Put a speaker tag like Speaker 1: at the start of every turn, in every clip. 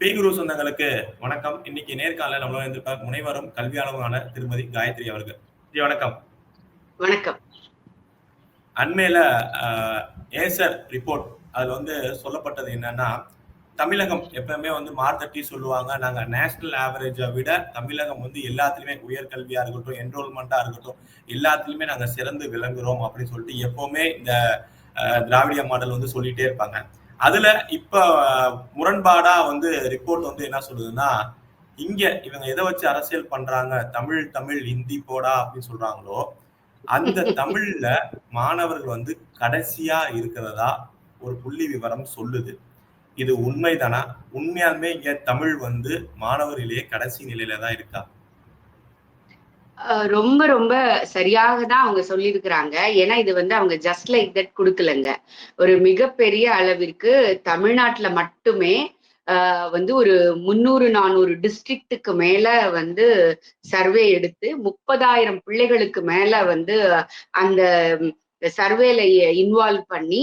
Speaker 1: B குரு சொந்தங்களுக்கு வணக்கம். இன்னைக்கு நேர்காணல நம்மள வந்திருப்பார் முனைவரும் கல்வியாளருமான திருமதி காயத்ரி அவர்கள். ஜி வணக்கம்.
Speaker 2: வணக்கம்.
Speaker 1: அண்மையில ஏசர் ரிப்போர்ட் அதுல வந்து சொல்லப்பட்டது என்னன்னா தமிழகம் எப்பவுமே வந்து மார்த்தட்டி சொல்லுவாங்க. நாங்க நேஷனல் ஆவரேஜை விட தமிழகம் வந்து எல்லாத்துலயுமே உயர்கல்வியா இருக்கட்டும் என்ரோல்மெண்டா இருக்கட்டும் எல்லாத்துலயுமே நாங்க சிறந்து விளங்குறோம் அப்படின்னு சொல்லிட்டு எப்பவுமே இந்த திராவிடிய மாடல் வந்து சொல்லிட்டே இருப்பாங்க. அதுல இப்ப முரண்பாடா வந்து ரிப்போர்ட் வந்து என்ன சொல்லுதுன்னா இங்க இவங்க எதை வச்சு அரசியல் பண்றாங்க? தமிழ் தமிழ் ஹிந்தி போடா அப்படின்னு சொல்றாங்களோ அந்த தமிழ்ல மாணவர்கள் வந்து கடைசியா இருக்கிறதா ஒரு புள்ளி விவரம் சொல்லுது. இது உண்மைதானா? உண்மையாலுமே இங்க தமிழ் வந்து மாணவரிலேயே கடைசி நிலையில தான் இருக்கா?
Speaker 2: ரொம்ப ரொம்ப சரியாக தான் அவங்க சொல்லியிருக்கிறாங்க. ஏன்னா இது வந்து அவங்க ஜஸ்ட் லைக் தட் கொடுக்கலங்க. ஒரு மிகப்பெரிய அளவிற்கு தமிழ்நாட்டுல மட்டுமே வந்து ஒரு முந்நூறு நானூறு டிஸ்ட்ரிக்ட்டுக்கு மேல வந்து சர்வே எடுத்து முப்பதாயிரம் பிள்ளைகளுக்கு மேல வந்து அந்த சர்வேல இன்வால்வ் பண்ணி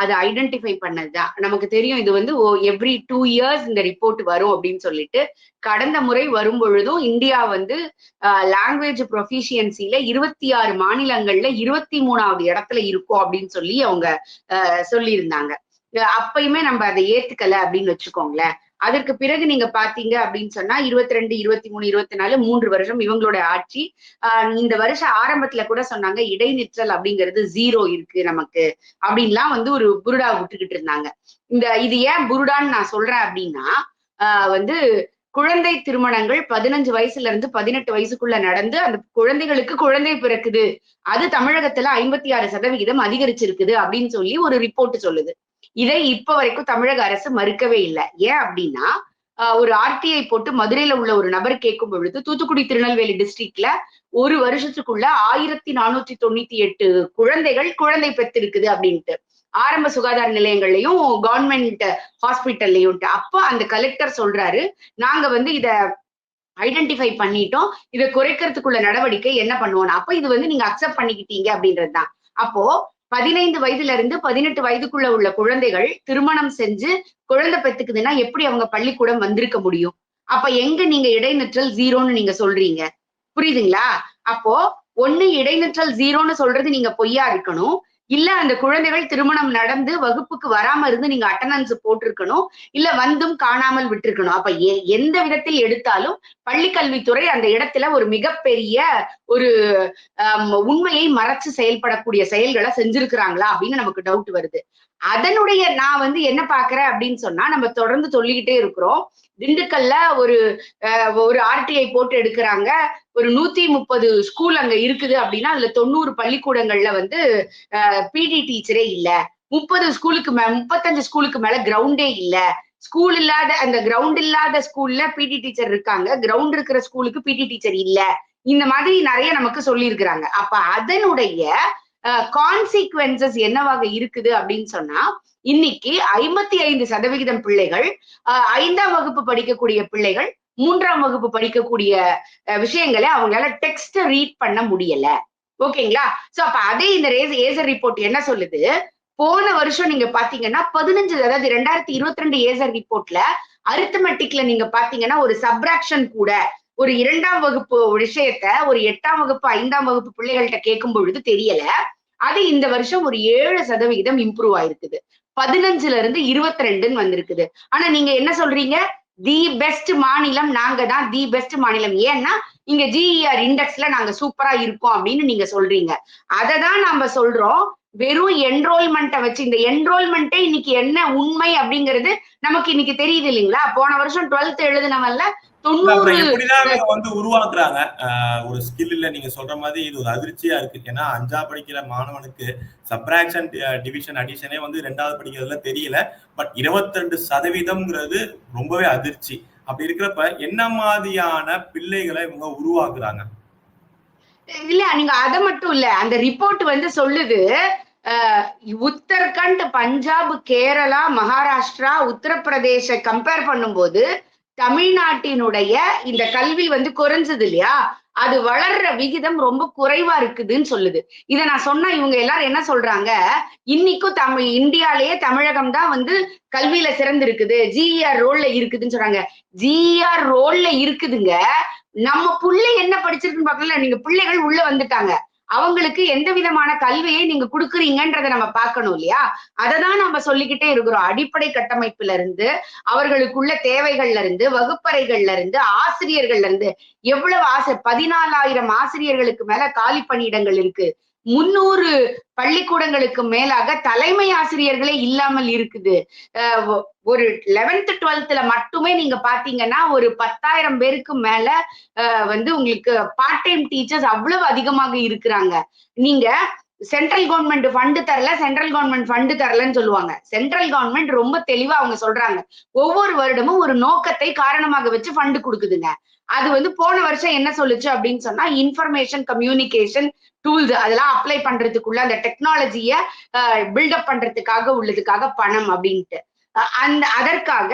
Speaker 2: அதை ஐடென்டிஃபை பண்ணதுதான் நமக்கு தெரியும் இது வந்து எவ்ரி டூ இயர்ஸ் இந்த ரிப்போர்ட் வரும் அப்படின்னு சொல்லிட்டு கடந்த முறை வரும் பொழுதும் இந்தியா வந்து லாங்குவேஜ் ப்ரொஃபிஷியன்சில இருபத்தி ஆறு மாநிலங்கள்ல இருபத்தி மூணாவது இடத்துல இருக்கும் அப்படின்னு சொல்லி அவங்க சொல்லியிருந்தாங்க. அப்பயுமே நம்ம அதை ஏத்துக்கல அப்படின்னு வச்சுக்கோங்களேன். அதற்கு பிறகு நீங்க பாத்தீங்க அப்படின்னு சொன்னா இருபத்தி ரெண்டு இருபத்தி மூணு இருபத்தி நாலு மூன்று வருஷம் இவங்களோட ஆட்சி. ஆஹ் இந்த வருஷம் ஆரம்பத்துல கூட சொன்னாங்க இடைநிற்றல் அப்படிங்கிறது ஜீரோ இருக்கு நமக்கு அப்படின்லாம் வந்து ஒரு புருடா விட்டுக்கிட்டு இருந்தாங்க. இந்த இது ஏன் புருடான்னு நான் சொல்றேன் அப்படின்னா ஆஹ் வந்து குழந்தை திருமணங்கள் பதினஞ்சு வயசுல இருந்து பதினெட்டு வயசுக்குள்ள நடந்து அந்த குழந்தைகளுக்கு குழந்தை பிறக்குது. அது தமிழகத்துல ஐம்பத்தி ஆறு சதவிகிதம் அதிகரிச்சிருக்குது அப்படின்னு சொல்லி ஒரு ரிப்போர்ட் சொல்லுது. இதை இப்ப வரைக்கும் தமிழக அரசு மறுக்கவே இல்லை. ஏன் அப்படின்னா ஒரு ஆர்டிஐ போட்டு மதுரையில உள்ள ஒரு நபர் கேட்கும் பொழுது தூத்துக்குடி திருநெல்வேலி டிஸ்ட்ரிக்ட்ல ஒரு வருஷத்துக்குள்ள ஆயிரத்தி நானூத்தி தொண்ணூத்தி எட்டு குழந்தைகள் குழந்தை பெற்றிருக்குது அப்படின்ட்டு. ஆரம்ப சுகாதார நிலையங்கள்லயும் கவர்மெண்ட் ஹாஸ்பிட்டல்லையும் அப்ப அந்த கலெக்டர் சொல்றாரு நாங்க வந்து இத ஐடென்டிஃபை பண்ணிட்டோம். இதை குறைக்கிறதுக்குள்ள நடவடிக்கை என்ன பண்ணுவோம் அப்ப இது வந்து நீங்க அக்செப்ட் பண்ணிக்கிட்டீங்க அப்படின்றதுதான். அப்போ பதினைந்து வயதுல இருந்து பதினெட்டு வயதுக்குள்ள உள்ள குழந்தைகள் திருமணம் செஞ்சு குழந்தை பெத்துக்குதுன்னா எப்படி அவங்க பள்ளிக்கூடம் வந்திருக்க முடியும்? அப்ப எங்க நீங்க இடைநிற்றல் ஜீரோன்னு நீங்க சொல்றீங்க. புரியுதுங்களா? அப்போ ஒண்ணு இடைநிற்றல் ஜீரோன்னு சொல்றது நீங்க பொய்யா இருக்கணும். இல்ல அந்த குழந்தைகள் திருமணம் நடந்து வகுப்புக்கு வராம இருந்து நீங்க அட்டண்டன்ஸ் போட்டிருக்கணும் இல்ல வந்தும் காணாமல் விட்டிருக்கணும். அப்ப எந்த விதத்தில் எடுத்தாலும் பள்ளிக்கல்வித்துறை அந்த இடத்துல ஒரு மிகப்பெரிய ஒரு உண்மையை மறைச்சு செயல்படக்கூடிய செயல்களை செஞ்சிருக்கிறாங்களா அப்படின்னு நமக்கு டவுட் வருது. அதனுடைய நான் வந்து என்ன பாக்குறேன் அப்படின்னு சொன்னா நம்ம தொடர்ந்து சொல்லிக்கிட்டே இருக்கிறோம். திண்டுக்கல்ல ஒரு அஹ், ஒரு ஆர்டிஐ போட்டு எடுக்கிறாங்க. ஒரு நூத்தி முப்பது ஸ்கூல் அங்க இருக்குது அப்படின்னா அதுல தொண்ணூறு பள்ளிக்கூடங்கள்ல வந்து பிடி டீச்சரே இல்ல. முப்பது ஸ்கூலுக்கு மே முப்பத்தஞ்சு ஸ்கூலுக்கு மேல கிரவுண்டே இல்ல. ஸ்கூல் இல்லாத அந்த கிரவுண்ட் இல்லாத ஸ்கூல்ல பிடி டீச்சர் இருக்காங்க. கிரவுண்ட் இருக்கிற ஸ்கூலுக்கு பிடி டீச்சர் இல்ல. இந்த மாதிரி நிறைய நமக்கு சொல்லியிருக்கிறாங்க. அப்ப அதனுடைய கான்சிக்வன்சஸ் என்னவாக இருக்குது அப்படின்னு சொன்னா இன்னைக்கு ஐம்பத்தி ஐந்து சதவிகிதம் பிள்ளைகள் ஐந்தாம் வகுப்பு படிக்கக்கூடிய பிள்ளைகள் மூன்றாம் வகுப்பு படிக்கக்கூடிய விஷயங்களை அவங்களால டெக்ஸ்ட் ரீட் பண்ண முடியல. ஓகேங்களா? சோ அப்ப அதே இந்த ரேஸ் ஏசர் ரிப்போர்ட் என்ன சொல்லுது? போன வருஷம் நீங்க பாத்தீங்கன்னா பதினஞ்சு அதாவது ரெண்டாயிரத்தி இருபத்தி ரெண்டு ஏசர் ரிப்போர்ட்ல அரித்தமெட்டிக்ல நீங்க பாத்தீங்கன்னா ஒரு சப்ராக்ஷன் கூட ஒரு இரண்டாம் வகுப்பு விஷயத்த ஒரு எட்டாம் வகுப்பு ஐந்தாம் வகுப்பு பிள்ளைகள்கிட்ட கேட்கும் பொழுது தெரியல. அது இந்த வருஷம் ஒரு ஏழு சதவிகிதம் இம்ப்ரூவ் ஆயிருக்குது. பதினஞ்சுல இருந்து இருபத்தி ரெண்டுன்னு வந்திருக்குது. ஆனா நீங்க என்ன சொல்றீங்க? தி பெஸ்ட் மாநிலம் நாங்க தான் தி பெஸ்ட் மாநிலம். ஏன்னா இங்க ஜிஇஆர் இண்டெக்ஸ்ல நாங்க சூப்பரா இருக்கோம் அப்படின்னு நீங்க சொல்றீங்க. அதை தான் நாம சொல்றோம். வெறும் என்ரோல்மெண்ட்டை வச்சு இந்த என்ரோல்மெண்ட்டே இன்னைக்கு என்ன உண்மை அப்படிங்கிறது நமக்கு இன்னைக்கு தெரியுது இல்லைங்களா? போன வருஷம் டுவெல்த் எழுதினவன்ல
Speaker 1: எப்படிதான் வந்து உருவாக்குறாங்க? ஒரு ஸ்கில் இல்ல நீங்க சொல்ற மாதிரி இது ஒரு அதிர்ச்சியா இருக்கு. ஏன்னா அஞ்சா படிக்கிற மாணவனுக்கு சப்ராக்ஷன் டிவிஷன் அடிஷனே வந்து ரெண்டாவது படிக்கிறதுல தெரியல. பட் 22% சதவீதம்ங்கிறது ரொம்பவே அதிர்ச்சி. அப்படி இருக்கிறப்ப என்ன மாதிரியான பிள்ளைகளை இவங்க உருவாக்குறாங்க?
Speaker 2: இல்ல நீங்க அதை மட்டும் இல்ல அந்த ரிப்போர்ட் வந்து சொல்லுது உத்தரகண்ட் பஞ்சாப் கேரளா மகாராஷ்டிரா உத்தரப்பிரதேச கம்பேர் பண்ணும்போது தமிழ்நாட்டினுடைய இந்த கல்வி வந்து குறைஞ்சது இல்லையா? அது வளர்ற விகிதம் ரொம்ப குறைவா இருக்குதுன்னு சொல்லுது. இத நான் சொன்னா இவங்க எல்லாரும் என்ன சொல்றாங்க? இன்னைக்கும் தமிழ் இந்தியாலேயே தமிழகம் தான் வந்து கல்வியில சிறந்து இருக்குது ஜிஆர் ரோல்ல இருக்குதுன்னு சொல்றாங்க. ஜிஆர் ரோல்ல இருக்குதுங்க. நம்ம புள்ளை என்ன படிச்சிருக்குன்னு பாக்கல நீங்க பிள்ளைகள் உள்ள வந்துட்டாங்க. அவங்களுக்கு எந்த விதமான கல்வியை நீங்க கொடுக்குறீங்கன்றத நம்ம பார்க்கணும் இல்லையா? அதை தான் நம்ம சொல்லிக்கிட்டே இருக்கிறோம். அடிப்படை கட்டமைப்புல இருந்து அவர்களுக்குள்ள தேவைகள்ல இருந்து வகுப்பறைகள்ல இருந்து ஆசிரியர்கள்ல இருந்து எவ்வளவு ஆசை பதினாலாயிரம் ஆசிரியர்களுக்கு மேல காலி பணியிடங்கள் இருக்கு. முன்னூறு பள்ளிக்கூடங்களுக்கு மேலாக தலைமை ஆசிரியர்களே இல்லாமல் இருக்குது. ஒரு லெவன்த் டுவெல்த்ல மட்டுமே நீங்க பாத்தீங்கன்னா ஒரு பத்தாயிரம் பேருக்கு மேல அஹ் வந்து உங்களுக்கு பார்ட் டைம் டீச்சர்ஸ் அவ்வளவு அதிகமாக இருக்கிறாங்க. நீங்க சென்ட்ரல் கவர்மெண்ட் ஃபண்டு தரல சென்ட்ரல் கவர்மெண்ட் ஃபண்டு தரலன்னு சொல்லுவாங்க. சென்ட்ரல் கவர்மெண்ட் ரொம்ப தெளிவா அவங்க சொல்றாங்க. ஒவ்வொரு வருடமும் ஒரு நோக்கத்தை காரணமாக வச்சு ஃபண்டு கொடுக்குதுங்க. அது வந்து போன வருஷம் என்ன சொல்லுச்சு அப்படின்னு சொன்னா இன்ஃபர்மேஷன் கம்யூனிகேஷன் டூல்ஸ் அதெல்லாம் அப்ளை பண்றதுக்குள்ள அந்த டெக்னாலஜிய பில்டப் பண்றதுக்காக உள்ளதுக்காக பணம் அப்படின்ட்டு. அந்த அதற்காக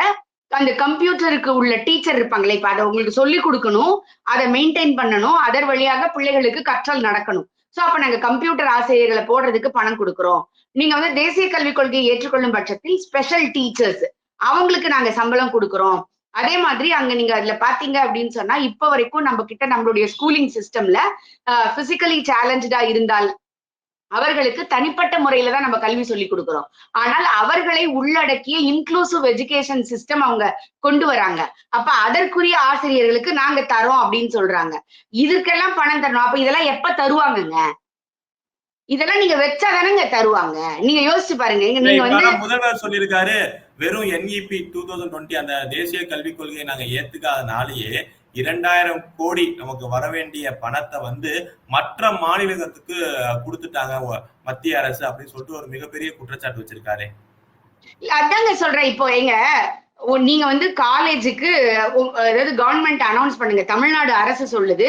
Speaker 2: அந்த கம்ப்யூட்டருக்கு உள்ள டீச்சர் இருப்பாங்களே இப்ப அதை உங்களுக்கு சொல்லி கொடுக்கணும் அதை மெயின்டைன் பண்ணணும் அதர் வழியாக பிள்ளைகளுக்கு கற்றல் நடக்கணும். சோ அப்ப நாங்க கம்ப்யூட்டர் ஆசிரியர்களை போடுறதுக்கு பணம் கொடுக்குறோம். நீங்க வந்து தேசிய கல்விக் கொள்கையை ஏற்றுக்கொள்ளும் பட்சத்தில் ஸ்பெஷல் டீச்சர்ஸ் அவங்களுக்கு நாங்க சம்பளம் கொடுக்குறோம். அதே மாதிரி அங்க நீங்க அதுல பாத்தீங்க அப்படின்னு சொன்னா இப்ப வரைக்கும் நம்ம கிட்ட நம்மளுடைய ஸ்கூலிங் சிஸ்டம்ல பிசிக்கலி சேலஞ்சா இருந்தால் அவர்களுக்கு தனிப்பட்ட முறையில தான் நம்ம கல்வி சொல்லி கொடுக்கிறோம். ஆனால் அவர்களை உள்ளடக்கிய இன்க்ளூசிவ் எஜுகேஷன் சிஸ்டம் அவங்க கொண்டு வராங்க. அப்ப அதற்குரிய ஆசிரியர்களுக்கு நாங்க தரோம் அப்படின்னு சொல்றாங்க. இதுக்கெல்லாம் பணம் தரணும். அப்ப இதெல்லாம் எப்ப தருவாங்கங்க? இதெல்லாம் நீங்க வச்சாதானங்க தருவாங்க. நீங்க யோசிச்சு பாருங்க. நீங்க வந்து
Speaker 1: முதல்வர் சொல்லியிருக்காரு வெறும் என்இபி டூ தௌசண்ட் டுவெண்ட்டி அந்த தேசிய கல்விக் கொள்கையை நாங்க ஏத்துக்காதனாலேயே இரண்டாயிரம் கோடி நமக்கு வர வேண்டிய பணத்தை வந்து மற்ற மாநிலத்துக்கு கொடுத்துட்டாங்க மத்திய அரசு அப்படின்னு சொல்லிட்டு ஒரு மிகப்பெரிய குற்றச்சாட்டு வச்சிருக்காரு.
Speaker 2: அதாங்க சொல்றேன். இப்போ எங்க நீங்க வந்து காலேஜுக்கு அதாவது கவர்மெண்ட் அனௌன்ஸ் பண்ணுங்க. தமிழ்நாடு அரசு சொல்லுது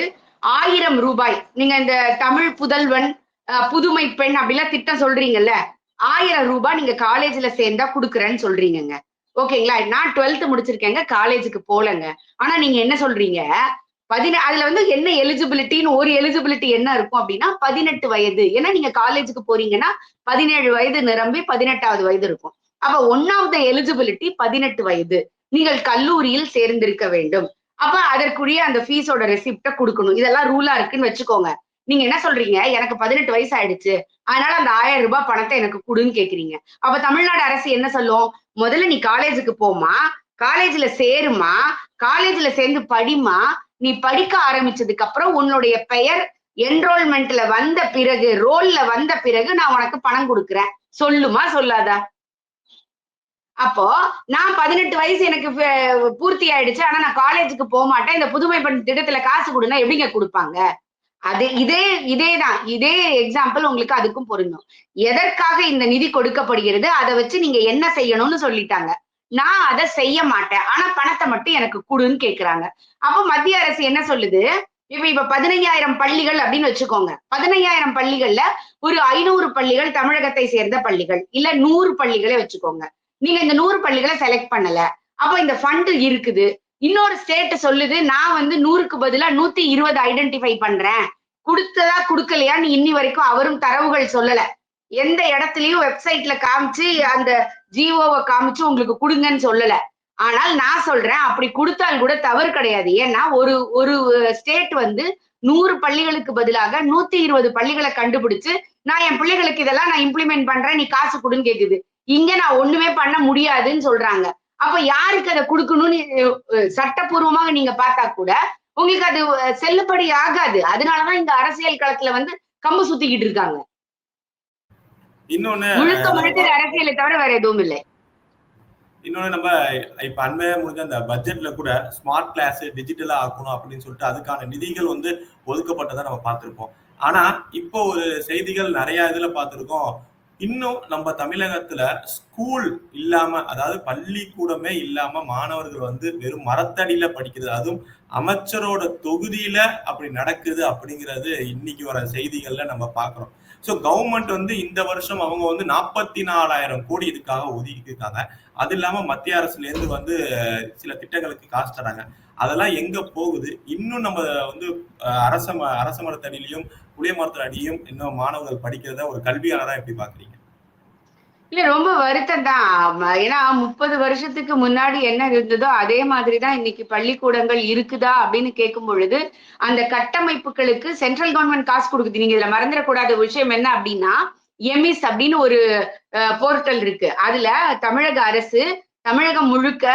Speaker 2: ஆயிரம் ரூபாய். நீங்க இந்த தமிழ் புதல்வன் புதுமை பெண் அப்படிலாம் திட்டம் சொல்றீங்கல்ல? ஆயிரம் ரூபாய் நீங்க காலேஜ்ல சேர்ந்தா குடுக்குறேன்னு சொல்றீங்கங்க. ஓகேங்களா? நான் டுவெல்த் முடிச்சிருக்கேங்க காலேஜுக்கு போலங்க ஆனா நீங்க என்ன சொல்றீங்க? பதின அதுல வந்து என்ன எலிஜிபிலிட்டின்னு ஒரு எலிஜிபிலிட்டி என்ன இருக்கும் அப்படின்னா பதினெட்டு வயது. ஏன்னா நீங்க காலேஜுக்கு போறீங்கன்னா பதினேழு வயது நிரம்பி பதினெட்டாவது வயது இருக்கும். அப்ப ஒன் ஆஃப் த எலிஜிபிலிட்டி பதினெட்டு வயது. நீங்கள் கல்லூரியில் சேர்ந்திருக்க வேண்டும். அப்ப அதற்குரிய அந்த ஃபீஸோட ரெசிப்ட கொடுக்கணும். இதெல்லாம் ரூலா இருக்குன்னு வச்சுக்கோங்க. நீங்க என்ன சொல்றீங்க? எனக்கு பதினெட்டு வயசு ஆயிடுச்சு அதனால அந்த ஆயிரம் ரூபாய் பணத்தை எனக்கு கொடுன்னு கேக்குறீங்க. அப்ப தமிழ்நாடு அரசு என்ன சொல்லும்? முதல்ல நீ காலேஜுக்கு போமா காலேஜ்ல சேருமா காலேஜ்ல சேர்ந்து படிமா நீ படிக்க ஆரம்பிச்சதுக்கு அப்புறம் உன்னுடைய பெயர் என்ரோல்மெண்ட்ல வந்த பிறகு ரோல்ல வந்த பிறகு நான் உனக்கு பணம் கொடுக்குறேன். சொல்லுமா சொல்லாதா? அப்போ நான் பதினெட்டு வயசு எனக்கு பூர்த்தி ஆயிடுச்சு. ஆனா நான் காலேஜுக்கு போக மாட்டேன் இந்த புதுமை பெண் திட்டத்துல காசு கொடுனா எப்படிங்க கொடுப்பாங்க? அது இதே இதேதான். இதே எக்ஸாம்பிள் உங்களுக்கு அதுக்கும் பொருந்தும். எதற்காக இந்த நிதி கொடுக்கப்படுகிறது அதை வச்சு நீங்க என்ன செய்யணும்னு சொல்லிட்டாங்க. நான் அதை செய்ய மாட்டேன். ஆனா பணத்தை மட்டும் எனக்கு கொடுன்னு கேக்குறாங்க. அப்போ மத்திய அரசு என்ன சொல்லுது? இப்ப இப்ப பதினைஞ்சாயிரம் பள்ளிகள் அப்படின்னு வச்சுக்கோங்க. பதினைஞ்சாயிரம் பள்ளிகள்ல ஒரு ஐநூறு பள்ளிகள் தமிழகத்தை சேர்ந்த பள்ளிகள். இல்ல நூறு பள்ளிகளே வச்சுக்கோங்க. நீங்க இந்த நூறு பள்ளிகளை செலக்ட் பண்ணல. அப்போ இந்த ஃபண்ட் இருக்குது. இன்னொரு ஸ்டேட் சொல்லுது நான் வந்து நூறுக்கு பதிலா நூத்தி இருபது ஐடென்டிஃபை பண்றேன். கொடுத்ததா கொடுக்கலையான்னு இன்னி வரைக்கும் அவரும் தரவுகள் சொல்லல. எந்த இடத்துலயும் வெப்சைட்ல காமிச்சு அந்த ஜிஓவை காமிச்சு உங்களுக்கு கொடுங்கன்னு சொல்லல. ஆனால் நான் சொல்றேன் அப்படி கொடுத்தால் கூட தவறு கிடையாது. ஏன்னா ஒரு ஒரு ஸ்டேட் வந்து நூறு பள்ளிகளுக்கு பதிலாக நூத்தி இருபது பள்ளிகளை கண்டுபிடிச்சு நான் என் பிள்ளைகளுக்கு இதெல்லாம் நான் இம்ப்ளிமெண்ட் பண்றேன் நீ காசு கொடுன்னு கேக்குது. இங்க நான் ஒண்ணுமே பண்ண முடியாதுன்னு சொல்றாங்க. அப்ப யாருக்கு அதை கொடுக்கணும்னு சட்டப்பூர்வமாக நீங்க பார்த்தா கூட உங்களுக்கு அது செல்லுபடி ஆகாது. அதனாலதான் இந்த அரசியல் களத்துல வந்து கம்பு சுத்திக்கிட்டு இருக்காங்க.
Speaker 1: இன்னொன்னு
Speaker 2: முழுக்க அரசியலை தவிர வேற எதுவும் இல்லை.
Speaker 1: இன்னொன்னு நம்ம இப்ப அண்மையா முடிஞ்ச அந்த பட்ஜெட்ல கூட ஸ்மார்ட் கிளாஸ் டிஜிட்டலா ஆக்கணும் அப்படின்னு சொல்லிட்டு அதுக்கான நிதிகள் வந்து ஒதுக்கப்பட்டதை நம்ம பார்த்திருப்போம். ஆனா இப்போ ஒரு செய்திகள் நிறைய இதுல பார்த்திருக்கோம். இன்னும் நம்ம தமிழகத்துல ஸ்கூல் இல்லாம அதாவது பள்ளிக்கூடமே இல்லாம மாணவர்கள் வந்து வெறும் மரத்தடியில படிக்கிறது அதுவும் அமைச்சரோட தொகுதியில அப்படி நடக்குது அப்படிங்கிறது இன்னைக்கு வர செய்திகள்ல நம்ம பாக்குறோம் ஸோ கவர்மெண்ட் வந்து இந்த வருஷம் அவங்க வந்து நாற்பத்தி நாலாயிரம் கோடி இதுக்காக ஒதுக்கி இருக்காங்க அது இல்லாம மத்திய அரசுல இருந்து வந்து சில திட்டங்களுக்கு காசு தராங்க அதெல்லாம் எங்க போகுது? இன்னும் நம்ம வந்து அரச ம- அரச மரத்தடியிலையும் புளிய மரத்தடியும் இன்னும் மாணவர்கள் படிக்கிறத ஒரு கல்வியாளராக எப்படி பாக்குறீங்க
Speaker 2: இல்ல ரொம்ப வருத்தம் தான் ஏன்னா முப்பது வருஷத்துக்கு முன்னாடி என்ன இருந்ததோ அதே மாதிரிதான் இன்னைக்கு பள்ளிக்கூடங்கள் இருக்குதா அப்படின்னு கேட்கும் பொழுது அந்த கட்டமைப்புகளுக்கு சென்ட்ரல் கவர்மெண்ட் காசு கொடுக்குது. நீங்க இதுல மறந்துடக்கூடாத விஷயம் என்ன அப்படின்னா எமிஸ் அப்படின்னு ஒரு போர்ட்டல் இருக்கு. அதுல தமிழக அரசு தமிழகம் முழுக்க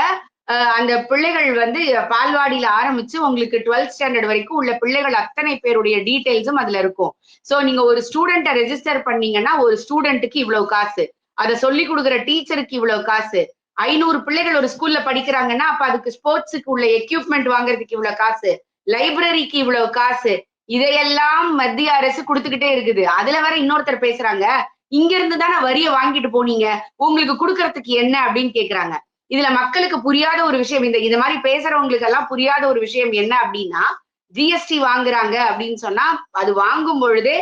Speaker 2: அந்த பிள்ளைகள் வந்து பால்வாடியில ஆரம்பிச்சு உங்களுக்கு டுவெல்த் ஸ்டாண்டர்ட் வரைக்கும் உள்ள பிள்ளைகள் அத்தனை பேருடைய டீடைல்ஸும் அதுல இருக்கும். சோ நீங்க ஒரு ஸ்டூடெண்ட்டை ரெஜிஸ்டர் பண்ணீங்கன்னா ஒரு ஸ்டூடெண்ட்டுக்கு இவ்வளவு காசு. அதை சொல்லி கொடுக்குற டீச்சருக்கு இவ்வளவு காசு. ஐநூறு பிள்ளைகள் ஒரு ஸ்கூல்ல படிக்கிறாங்கன்னா அப்ப அதுக்கு ஸ்போர்ட்ஸுக்கு உள்ள எக்யூப்மெண்ட் வாங்குறதுக்கு இவ்வளவு காசு. லைப்ரரிக்கு இவ்வளவு காசு. இதையெல்லாம் மத்திய அரசு கொடுத்துக்கிட்டே இருக்குது. அதுல வேற இன்னொருத்தர் பேசுறாங்க. இங்க இருந்து தானே வரிய வாங்கிட்டு போனீங்க. உங்களுக்கு கொடுக்கறதுக்கு என்ன அப்படின்னு கேக்குறாங்க. இதுல மக்களுக்கு புரியாத ஒரு விஷயம். இந்த இந்த மாதிரி பேசுறவங்களுக்கு எல்லாம் புரியாத ஒரு விஷயம் என்ன அப்படின்னா ஜிஎஸ்டி வாங்குறாங்க அப்படின்னு சொன்னா அது வாங்கும் பொழுதே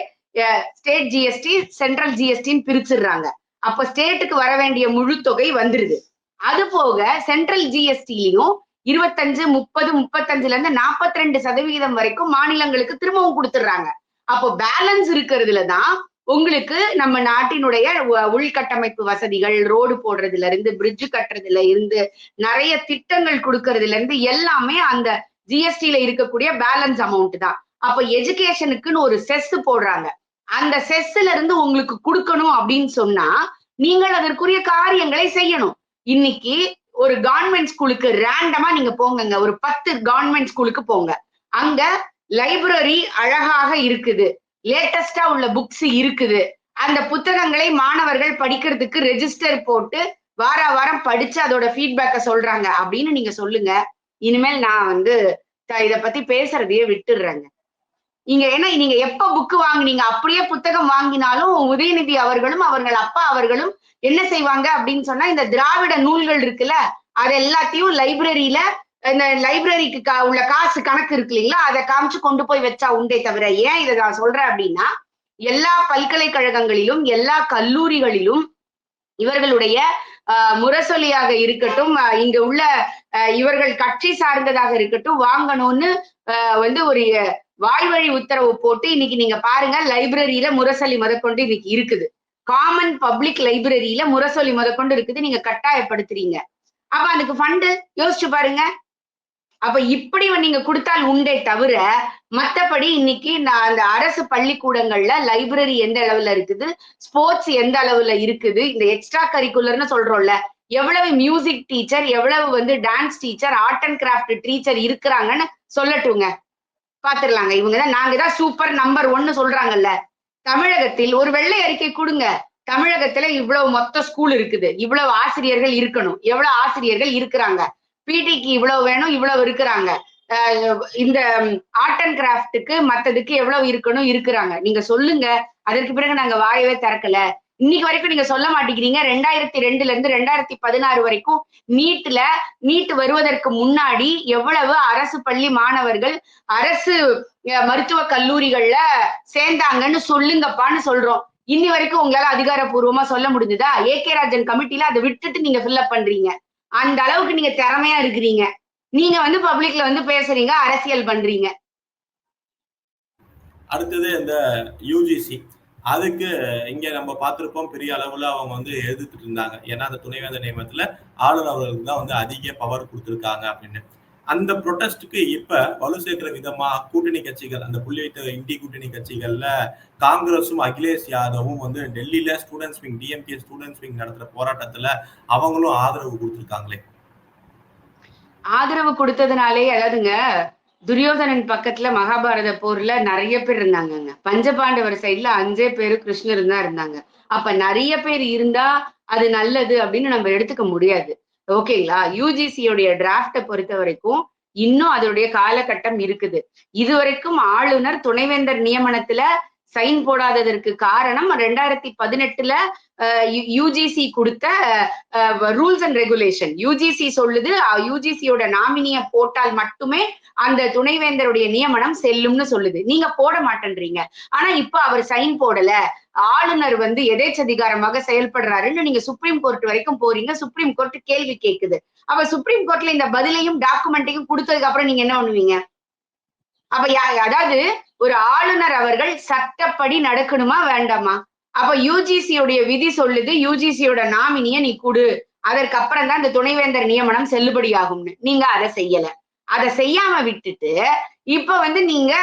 Speaker 2: ஸ்டேட் ஜிஎஸ்டி சென்ட்ரல் ஜிஎஸ்டின்னு பிரிச்சிடுறாங்க. அப்ப ஸ்டேட்டுக்கு வர வேண்டிய முழு தொகை வந்துருது. அது போக சென்ட்ரல் ஜிஎஸ்டிலையும் இருபத்தஞ்சு முப்பது முப்பத்தஞ்சுல இருந்து நாற்பத்தி ரெண்டு சதவீதம் வரைக்கும் மாநிலங்களுக்கு திரும்பவும் கொடுத்துடுறாங்க. அப்போ பேலன்ஸ் இருக்கிறதுல தான் உங்களுக்கு நம்ம நாட்டினுடைய உள்கட்டமைப்பு வசதிகள் ரோடு போடுறதுல இருந்து பிரிட்ஜ் கட்டுறதுல இருந்து நிறைய திட்டங்கள் கொடுக்கறதுல இருந்து எல்லாமே அந்த ஜிஎஸ்டில இருக்கக்கூடிய பேலன்ஸ் அமௌண்ட் தான். அப்ப எஜுகேஷனுக்குன்னு ஒரு செஸ் போடுறாங்க. அந்த செஸ்ல இருந்து உங்களுக்கு கொடுக்கணும் அப்படின்னு சொன்னா நீங்கள் அதற்குரிய காரியங்களை செய்யணும். இன்னைக்கு ஒரு கவர்மெண்ட் ஸ்கூலுக்கு ரேண்டமா நீங்க போங்கங்க. ஒரு பத்து கவர்மெண்ட் ஸ்கூலுக்கு போங்க. அங்க லைப்ரரி அழகாக இருக்குது. லேட்டஸ்டா உள்ள புக்ஸ் இருக்குது. அந்த புத்தகங்களை மாணவர்கள் படிக்கிறதுக்கு ரெஜிஸ்டர் போட்டு வார வாரம் படிச்சு அதோட ஃபீட்பேக்க சொல்றாங்க. அப்படின்னு நீங்க சொல்லுங்க. இனிமேல் நான் வந்து த- இத பத்தி பேசுறதையே விட்டுடுறேங்க. நீங்க ஏன்னா நீங்க எப்ப புக்கு வாங்குனீங்க அப்படியே புத்தகம் வாங்கினாலும் உதயநிதி அவர்களும் அவர்கள் அப்பா அவர்களும் என்ன செய்வாங்க அப்படின்னு சொன்னா இந்த திராவிட நூல்கள் இருக்குல்ல அது எல்லாத்தையும் லைப்ரரியில இந்த லைப்ரரிக்கு கா உள்ள காசு கணக்கு இருக்கு இல்லைங்களா அதை காமிச்சு கொண்டு போய் வச்சா உண்டே தவிர ஏன் இதை நான் சொல்றேன் அப்படின்னா எல்லா பல்கலைக்கழகங்களிலும் எல்லா கல்லூரிகளிலும் இவர்களுடைய முரசொலியாக இருக்கட்டும் இங்க உள்ள இவர்கள் கட்சி சார்ந்ததாக இருக்கட்டும் வாங்கணும்னு வந்து ஒரு வாய்வழி உத்தரவு போட்டு இன்னைக்கு நீங்க பாருங்க லைப்ரரியில முரசொலி முதற்கொண்டு இன்னைக்கு இருக்குது. காமன் பப்ளிக் லைப்ரரியில முரசொலி முதற்கொண்டு இருக்குது நீங்க கட்டாயப்படுத்துறீங்க. அப்ப அதுக்கு ஃபண்டு யோசிச்சு பாருங்க. அப்ப இப்படி நீங்க கொடுத்தால் உண்டே தவிர மத்தபடி இன்னைக்கு நான் அந்த அரசு பள்ளிக்கூடங்கள்ல லைப்ரரி எந்த அளவுல இருக்குது ஸ்போர்ட்ஸ் எந்த அளவுல இருக்குது இந்த எக்ஸ்ட்ரா கரிக்குலர்னு சொல்றோம்ல எவ்வளவு மியூசிக் டீச்சர் எவ்வளவு வந்து dance teacher art and craft teacher இருக்கிறாங்கன்னு சொல்லட்டுங்க. பாத்துடலாங்க இவங்க தான் நாங்க தான் சூப்பர் நம்பர் ஒன்னு சொல்றாங்கல்ல. தமிழகத்தில் ஒரு வெள்ளை அறிக்கை கொடுங்க. தமிழகத்துல இவ்வளவு மொத்த ஸ்கூல் இருக்குது. இவ்வளவு ஆசிரியர்கள் இருக்கணும். எவ்வளவு ஆசிரியர்கள் இருக்கிறாங்க. பிடிக்கு இவ்வளவு வேணும் இவ்வளவு இருக்கிறாங்க. இந்த ஆர்ட் அண்ட் கிராஃப்ட்டுக்கு மத்ததுக்கு எவ்வளவு இருக்கணும் இருக்கிறாங்க. நீங்க சொல்லுங்க. அதற்கு பிறகு நாங்க வாயவே திறக்கல. இன்னைக்கு வரைக்கும் நீங்க சொல்ல மாட்டேங்கிறீங்க. ரெண்டாயிரத்தி ரெண்டுல இருந்து ரெண்டாயிரத்தி பதினாறு வரைக்கும் நீட்ல நீட் வருவதற்கு முன்னாடி எவ்வளவு அரசு பள்ளி மாணவர்கள் அரசு மருத்துவ கல்லூரிகள்ல சேர்ந்தாங்கன்னு சொல்லுங்கப்பான்னு சொல்றோம். இன்னி வரைக்கும் உங்களால அதிகாரப்பூர்வமா சொல்ல முடிஞ்சதா? ஏ கே ராஜன் கமிட்டில அதை விட்டுட்டு நீங்க ஃபில்அப் பண்றீங்க. அந்த அளவுக்கு நீங்க திறமையா இருக்கிறீங்க. நீங்க வந்து பப்ளிக்ல வந்து பேசுறீங்க அரசியல் பண்றீங்க.
Speaker 1: அடுத்தது இந்த யூஜிசி அதுக்கு இங்க நம்ம பார்த்திருப்போம் பெரிய அளவுல அவங்க வந்து எதிர்த்துட்டு இருந்தாங்க. ஏன்னா அந்த துணைவேந்தர் நியமனத்துல ஆளுநர் அவர்களுக்கு தான் வந்து அதிக பவர் கொடுத்துருக்காங்க அப்படின்னு. அந்த ப்ரொட்டஸ்டுக்கு இப்ப வலு சேர்க்கிற விதமா கூட்டணி கட்சிகள் அந்த புள்ளியிட்ட இந்தி கூட்டணி கட்சிகள்ல காங்கிரஸும் அகிலேஷ் யாதவும் வந்து டெல்லியில students wing DMK students wing நடத்துற போராட்டத்துல அவங்களும் ஆதரவு கொடுத்துருக்காங்களே.
Speaker 2: ஆதரவு கொடுத்ததுனாலே அதாவதுங்க துரியோதனன் பக்கத்துல மகாபாரத போர்ல நிறைய பேர் இருந்தாங்கங்க. பஞ்சபாண்டவர் சைட்ல அஞ்சே பேரு கிருஷ்ணர் தான் இருந்தாங்க. அப்ப நிறைய பேர் இருந்தா அது நல்லது அப்படின்னு நம்ம எடுத்துக்க முடியாது. ஓகேங்களா யூஜிசியோடைய டிராஃப்டை பொறுத்த வரைக்கும் இன்னும் அதோடைய காலகட்டம் இருக்குது. இதுவரைக்கும் ஆளுநர் துணைவேந்தர் நியமனத்துல சைன் போடாததற்கு காரணம் ரெண்டாயிரத்தி பதினெட்டுல யூஜிசி கொடுத்த ரூல்ஸ் அண்ட் ரெகுலேஷன். யூஜிசி சொல்லுது யூஜிசியோட நாமினிய போட்டால் மட்டுமே அந்த துணைவேந்தருடைய நியமனம் செல்லும்னு சொல்லுது. நீங்க போட மாட்டேன்றீங்க. ஆனா இப்ப அவர் சைன் போடல. ஆளுநர் வந்து எதேச்சதிகாரமாக செயல்படுறாருன்னு நீங்க சுப்ரீம் கோர்ட் வரைக்கும் போறீங்க. சுப்ரீம் கோர்ட் கேள்வி கேக்குது. அப்ப சுப்ரீம் கோர்ட்ல இந்த பதிலையும் டாக்குமெண்ட்டையும் கொடுத்ததுக்கு அப்புறம் நீங்க என்ன பண்ணுவீங்க? அப்ப யா- அதாவது ஒரு ஆளுநர் அவர்கள் சட்டப்படி நடக்கணுமா வேண்டாமா? அப்ப யூஜிசியோடைய விதி சொல்லுது யூஜிசியோட நாமினிய நீ குடு. அதற்கப்புறம் தான் இந்த துணைவேந்தர் நியமனம் செல்லுபடியாகும்னு. நீங்க அதை செய்யல. அதை செய்யாம விட்டுட்டு இப்ப வந்து நீங்க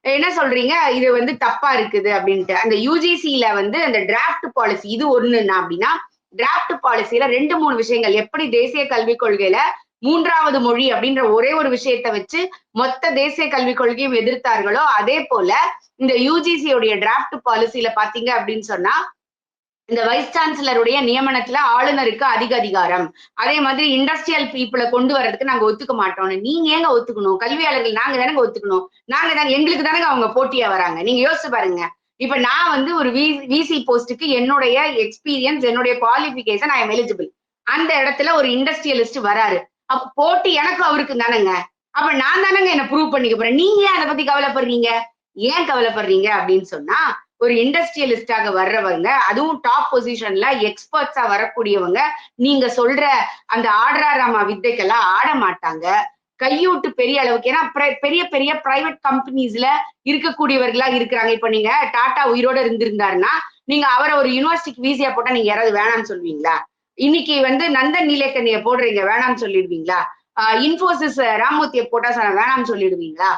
Speaker 2: என்ன சொல்றீங்க? இது வந்து தப்பா இருக்குது அப்படின்ட்டு. அந்த யூஜிசியில வந்து அந்த டிராஃப்ட் பாலிசி இது ஒண்ணுன்னா அப்படின்னா டிராஃப்ட் பாலிசியில ரெண்டு மூணு விஷயங்கள். எப்படி தேசிய கல்விக் கொள்கையில மூன்றாவது மொழி அப்படின்ற ஒரே ஒரு விஷயத்தை வச்சு மொத்த தேசிய கல்விக் கொள்கையும் எதிர்த்தார்களோ அதே போல இந்த யூஜிசியோடைய டிராஃப்ட் பாலிசியில பாத்தீங்க அப்படின்னு சொன்னா இந்த வைஸ் சான்சலருடைய நியமனத்துல ஆளுநருக்கு அதிக அதிகாரம். அதே மாதிரி இண்டஸ்ட்ரியல் பீப்புளை கொண்டு வர்றதுக்கு நாங்க ஒத்துக்க மாட்டோம்னு நீங்க ஏங்க ஒத்துக்கணும்? கல்வியாளர்கள் நாங்க தானங்க ஒத்துக்கணும். நாங்க தானே எங்களுக்கு தானங்க அவங்க போட்டியா வராங்க. நீங்க யோசிச்சு பாருங்க. இப்ப நான் வந்து ஒரு விசி போஸ்ட்டுக்கு என்னுடைய எக்ஸ்பீரியன்ஸ் என்னுடைய குவாலிபிகேஷன் ஐ எம் எலிஜிபிள் அந்த இடத்துல ஒரு இண்டஸ்ட்ரியலிஸ்ட் வராரு. அப்ப போட்டி எனக்கும் அவருக்கு தானேங்க. அப்ப நான் தானங்க என்ன ப்ரூவ் பண்ணிக்க போறேன். நீங்க ஏன் அதை பத்தி கவலைப்படுறீங்க? ஏன் கவலைப்படுறீங்க? அப்படின்னு சொன்னா ஒரு இண்டஸ்ட்ரியலிஸ்டாக வர்றவங்க அதுவும் டாப் பொசிஷன்ல எக்ஸ்பர்ட்ஸா வரக்கூடியவங்க நீங்க சொல்ற அந்த ஆடுறாராமா வித்தைக்கெல்லாம் ஆட மாட்டாங்க. கையூட்டு பெரிய அளவுக்கு ஏன்னா பெரிய பெரிய பிரைவேட் கம்பெனிஸ்ல இருக்கக்கூடியவர்களா இருக்கிறாங்க. இப்ப நீங்க டாடா உயிரோட இருந்திருந்தாருன்னா நீங்க அவரை ஒரு யூனிவர்சிட்டிக்கு வீசியா போட்டா நீங்க யாராவது வேணாம்னு சொல்லுவீங்களா? இன்னைக்கு வந்து நந்தன் நீலக்கண்ணிய போடுறீங்க வேணாம்னு சொல்லிடுவீங்களா? இன்ஃபோசிஸ் ராமூர்த்திய போட்டா சொன்ன வேணாம்னு சொல்லிடுவீங்களா?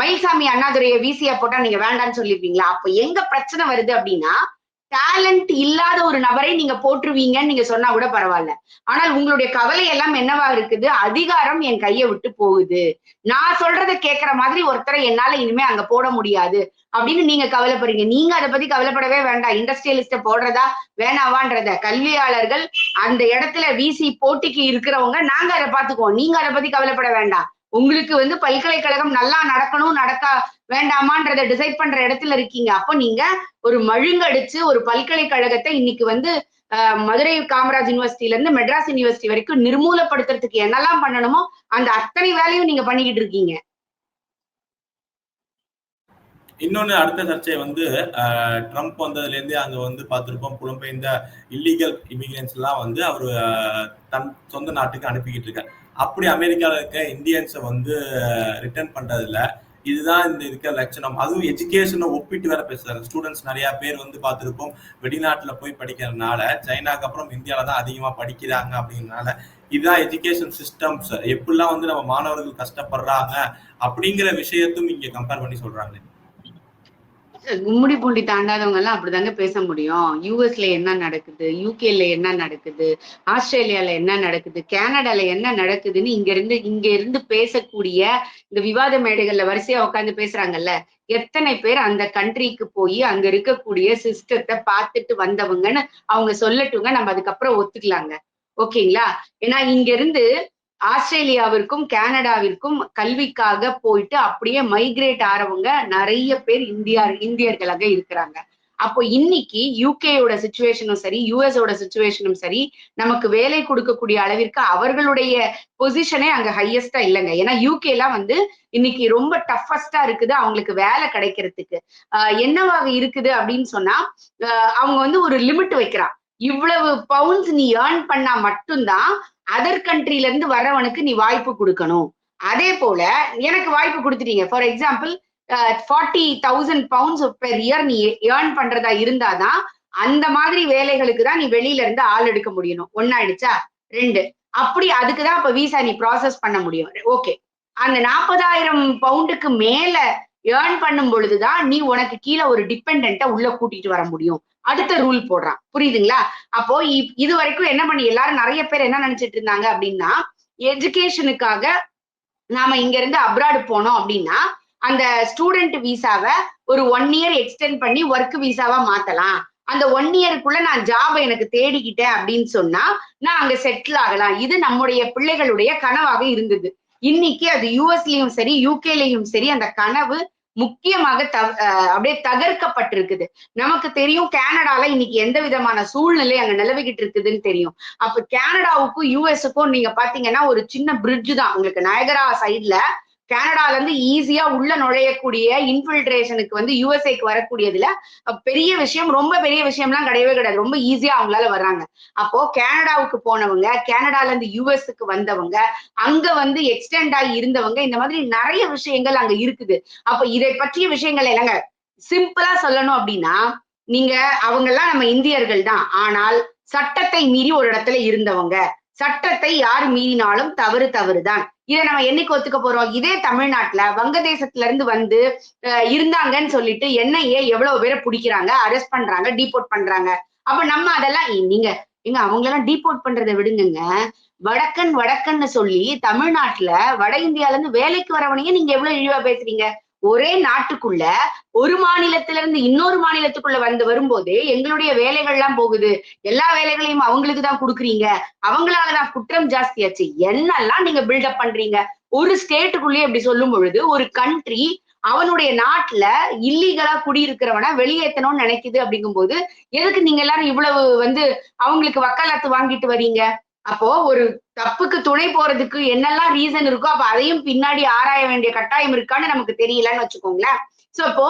Speaker 2: மயில்சாமி அண்ணாதுரைய வீசியா போட்டா நீங்க வேண்டாம்னு சொல்லிடுவீங்களா? அப்ப எங்க பிரச்சனை வருது அப்படின்னா டேலண்ட் இல்லாத ஒரு நபரை நீங்க போட்டுருவீங்கன்னு நீங்க சொன்னா கூட பரவாயில்ல. ஆனால் உங்களுடைய கவலை எல்லாம் என்னவா இருக்குது? அதிகாரம் என் கையை விட்டு போகுது. நான் சொல்றத கேட்கிற மாதிரி ஒருத்தரை என்னால இனிமே அங்க போட முடியாது. அப்படின்னு நீங்க கவலைப்படுறீங்க. நீங்க அதை பத்தி கவலைப்படவே வேண்டாம். இண்டஸ்ட்ரியலிஸ்ட போடுறதா வேணாவான்றத கல்வியாளர்கள் அந்த இடத்துல விசி போட்டிக்கு இருக்கிறவங்க நாங்க அதை பாத்துக்குவோம் நீங்க அதை பத்தி கவலைப்பட வேண்டாம். உங்களுக்கு வந்து பல்கலைக்கழகம் நல்லா நடக்கணும் நடக்க வேண்டாமான்றத டிசைட் பண்ற இடத்துல இருக்கீங்க. அப்போ நீங்க ஒரு மழுங்கடிச்சு ஒரு பல்கலைக்கழகத்தை இன்னைக்கு வந்து மதுரை காமராஜ் யூனிவர்சிட்டில இருந்து மெட்ராஸ் யூனிவர்சிட்டி வரைக்கும் நிர்மூலப்படுத்துறதுக்கு என்னெல்லாம் பண்ணணுமோ அந்த அத்தனை வேலையும் நீங்க பண்ணிக்கிட்டு இருக்கீங்க.
Speaker 1: இன்னொன்று அடுத்த சர்ச்சை வந்து ட்ரம்ப் வந்ததுலேருந்து அங்கே வந்து பார்த்துருப்போம் புலம்பெயர்ந்த இல்லீகல் இமிகிரன்ஸ்லாம் வந்து அவர் தன் சொந்த நாட்டுக்கு அனுப்பிக்கிட்டு இருக்கார். அப்படி அமெரிக்காவில் இருக்க இந்தியன்ஸை வந்து ரிட்டர்ன் பண்ணுறதில்ல இதுதான் இந்த இருக்க லட்சணம். அதுவும் எஜுகேஷனை ஒப்பிட்டு வேற பேசுறாங்க ஸ்டூடெண்ட்ஸ் நிறைய பேர் வந்து பார்த்துருப்போம் வெளிநாட்டில் போய் படிக்கிறதுனால சைனாக்கு அப்புறம் இந்தியாவில் தான் அதிகமாக படிக்கிறாங்க அப்படிங்கறதுனால இதுதான் எஜுகேஷன் சிஸ்டம்ஸ் எப்படிலாம் வந்து நம்ம மாணவர்கள் கஷ்டப்படுறாங்க அப்படிங்கிற விஷயத்தும் இங்கே கம்பேர் பண்ணி சொல்றாங்க
Speaker 2: கும்முடி பூண்டி தாண்டாதவங்க எல்லாம் அப்படிதாங்க பேச முடியும். யூஎஸ்ல என்ன நடக்குது? யூகேல என்ன நடக்குது? ஆஸ்திரேலியால என்ன நடக்குது? கனடால என்ன நடக்குதுன்னு இங்க இருந்து இங்க இருந்து பேசக்கூடிய இந்த விவாத மேடைகள்ல வரிசையா உட்காந்து பேசுறாங்கல்ல எத்தனை பேர் அந்த கண்ட்ரிக்கு போய் அங்க இருக்கக்கூடிய சிஸ்டத்தை பார்த்துட்டு வந்தவங்கன்னு அவங்க சொல்லட்டுங்க. நம்ம அதுக்கப்புறம் ஒத்துக்கலாங்க. ஓகேங்களா? ஏன்னா இங்க இருந்து ஆஸ்திரேலியாவிற்கும் கனடாவிற்கும் கல்விக்காக போயிட்டு அப்படியே மைக்ரேட் ஆறவங்க நிறைய பேர் இந்தியா இந்தியர்களாக இருக்கிறாங்க. அப்போ இன்னைக்கு யூகேயோட சுச்சுவேஷனும் சரி யூஎஸோட சுச்சுவேஷனும் சரி நமக்கு வேலை கொடுக்கக்கூடிய அளவிற்கு அவர்களுடைய பொசிஷனே அங்க ஹையஸ்டா இல்லைங்க. ஏன்னா யூகே எல்லாம் வந்து இன்னைக்கு ரொம்ப டஃபஸ்டா இருக்குது அவங்களுக்கு வேலை கிடைக்கிறதுக்கு. ஆஹ் என்னவாக இருக்குது அப்படின்னு சொன்னா அவங்க வந்து ஒரு லிமிட் வைக்கிறான். இவ்வளவு பவுன்ஸ் நீ ஏர்ன் பண்ணா மட்டும்தான் அதர் கண்ட்ரில இருந்து வர்றவனுக்கு நீ வாய்ப்பு கொடுக்கணும். அதே போல எனக்கு வாய்ப்பு கொடுத்துட்டீங்க. For example forty thousand pounds per year நீ ஏர்ன் பண்றதா இருந்தாதான் அந்த மாதிரி வேலைகளுக்கு தான் நீ வெளியில இருந்து ஆள் எடுக்க முடியணும். ஒன்னாயிடுச்சா ரெண்டு. அப்படி அதுக்கு தான் இப்ப விசா நீ ப்ராசஸ் பண்ண முடியும். ஓகே அந்த நாற்பதாயிரம் பவுண்டுக்கு மேல ஏர்ன் பண்ணும் பொழுதுதான் நீ உனக்கு கீழே ஒரு டிபெண்ட்டை உள்ள கூட்டிட்டு வர முடியும். அடுத்த ரூல் போடுறான். புரியுதுங்களா? அப்போ இது வரைக்கும் என்ன பண்ணி எல்லாரும் நிறைய பேர் என்ன நினைச்சிட்டு இருந்தாங்க அப்படின்னா எஜுகேஷனுக்காக நாம இங்க இருந்து அப்ராடு போனோம் அப்படின்னா அந்த ஸ்டூடெண்ட் விசாவை ஒரு ஒன் இயர் எக்ஸ்டெண்ட் பண்ணி ஒர்க் விசாவா மாத்தலாம். அந்த ஒன் இயருக்குள்ள நான் ஜாப் எனக்கு தேடிக்கிட்டேன் அப்படின்னு சொன்னா நான் அங்க செட்டில் ஆகலாம். இது நம்முடைய பிள்ளைகளுடைய கனவாக இருந்தது. இன்னைக்கு அது யூஎஸ்லயும் சரி யூகேலயும் சரி அந்த கனவு முக்கியமாக தவ- அஹ் அப்படியே தகர்க்கப்பட்டிருக்குது. நமக்கு தெரியும் கனடால இன்னைக்கு எந்த விதமான சூழ்நிலை அங்க நிலவிக்கிட்டு இருக்குதுன்னு தெரியும். அப்ப கனடாவுக்கும் யூஎஸுக்கும் நீங்க பாத்தீங்கன்னா ஒரு சின்ன பிரிட்ஜ் தான். உங்களுக்கு நயகரா சைட்ல கனடால இருந்து ஈஸியா உள்ள நுழையக்கூடிய இன்ஃபில்ட்ரேஷனுக்கு வந்து யூஎஸ்ஏக்கு வரக்கூடியதுல பெரிய விஷயம் ரொம்ப பெரிய விஷயம்லாம் கிடையவே கிடையாது. ரொம்ப ஈஸியா அவங்களால வர்றாங்க. அப்போ கனடாவுக்கு போனவங்க கனடால இருந்து யூஎஸ்க்கு வந்தவங்க அங்க வந்து எக்ஸ்டெண்ட் ஆகி இருந்தவங்க இந்த மாதிரி நிறைய விஷயங்கள் அங்க இருக்குது. அப்ப இதை பற்றிய விஷயங்கள் என்னங்க? சிம்பிளா சொல்லணும் அப்படின்னா நீங்க அவங்க எல்லாம் நம்ம இந்தியர்கள் தான். ஆனால் சட்டத்தை மீறி ஒரு இடத்துல இருந்தவங்க. சட்டத்தை யார் மீறினாலும் தவறு தவறுதான். இதை நம்ம என்னைக்கு ஒத்துக்க போறோம்? இதே தமிழ்நாட்டுல வங்கதேசத்துல இருந்து வந்து இருந்தாங்கன்னு சொல்லிட்டு என்ஐஏ எவ்வளவு பேரை பிடிக்கிறாங்க அரெஸ்ட் பண்றாங்க டீபோர்ட் பண்றாங்க. அப்ப நம்ம அதெல்லாம் நீங்க எங்க அவங்களெல்லாம் டீபோர்ட் பண்றதை விடுங்கங்க. வடக்கன் வடக்கன்னு சொல்லி தமிழ்நாட்டுல வட இந்தியால இருந்து வேலைக்கு வரவனையே நீங்க எவ்வளவு இழிவா பேசுறீங்க? ஒரே நாட்டுக்குள்ள ஒரு மாநிலத்தில இருந்து இன்னொரு மாநிலத்துக்குள்ள வந்து வரும்போதே எங்களுடைய வேலைகள்லாம் போகுது. எல்லா வேலைகளையும் அவங்களுக்கு தான் கொடுக்குறீங்க. அவங்களாலதான் குற்றம் ஜாஸ்தியாச்சு. என்னெல்லாம் நீங்க பில்டப் பண்றீங்க? ஒரு ஸ்டேட்டுக்குள்ளேயே இப்படி சொல்லும் பொழுது ஒரு கண்ட்ரி அவனுடைய நாட்டுல இல்லீகலா குடியிருக்கிறவன வெளியேற்றணும்னு நினைக்குது அப்படிங்கும்போது எதுக்கு நீங்க எல்லாரும் இவ்வளவு வந்து அவங்களுக்கு வக்காலத்து வாங்கிட்டு வரீங்க? அப்போ ஒரு தப்புக்கு துணை போறதுக்கு என்னெல்லாம் ரீசன் இருக்கோ அப்ப அதையும் பின்னாடி ஆராய வேண்டிய கட்டாயம் இருக்கான்னு நமக்கு தெரியலன்னு வச்சுக்கோங்களேன். சோ அப்போ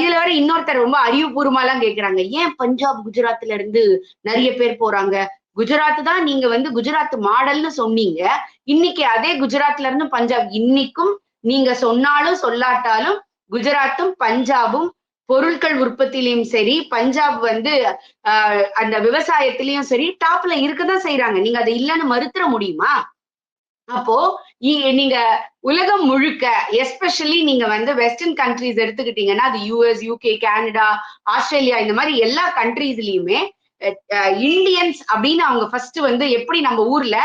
Speaker 2: இதுல வர இன்னொருத்தர் ரொம்ப அறிவுபூர்வமா எல்லாம் கேக்குறாங்க. ஏன் பஞ்சாப் குஜராத்ல இருந்து நிறைய பேர் போறாங்க? குஜராத் தான் நீங்க வந்து குஜராத் மாடல்னு சொன்னீங்க. இன்னைக்கு அதே குஜராத்ல இருந்து பஞ்சாப் இன்னைக்கும் நீங்க சொன்னாலும் சொல்லாட்டாலும் குஜராத்தும் பஞ்சாபும் பொருட்கள் உற்பத்திலையும் சரி பஞ்சாப் வந்து ஆஹ் அந்த விவசாயத்திலயும் சரி டாப்ல இருக்கதான் செய்யறாங்க நீங்க அதை இல்லைன்னு மறுத்துற முடியுமா? அப்போ இ- நீங்க உலகம் முழுக்க எஸ்பெஷலி நீங்க வந்து வெஸ்டர்ன் கண்ட்ரீஸ் எடுத்துக்கிட்டீங்கன்னா அது யூஎஸ் யூகே கனடா ஆஸ்திரேலியா இந்த மாதிரி எல்லா கண்ட்ரீஸ்லயுமே இந்தியன்ஸ் அப்படின்னு அவங்க ஃபர்ஸ்ட் வந்து எப்படி நம்ம ஊர்ல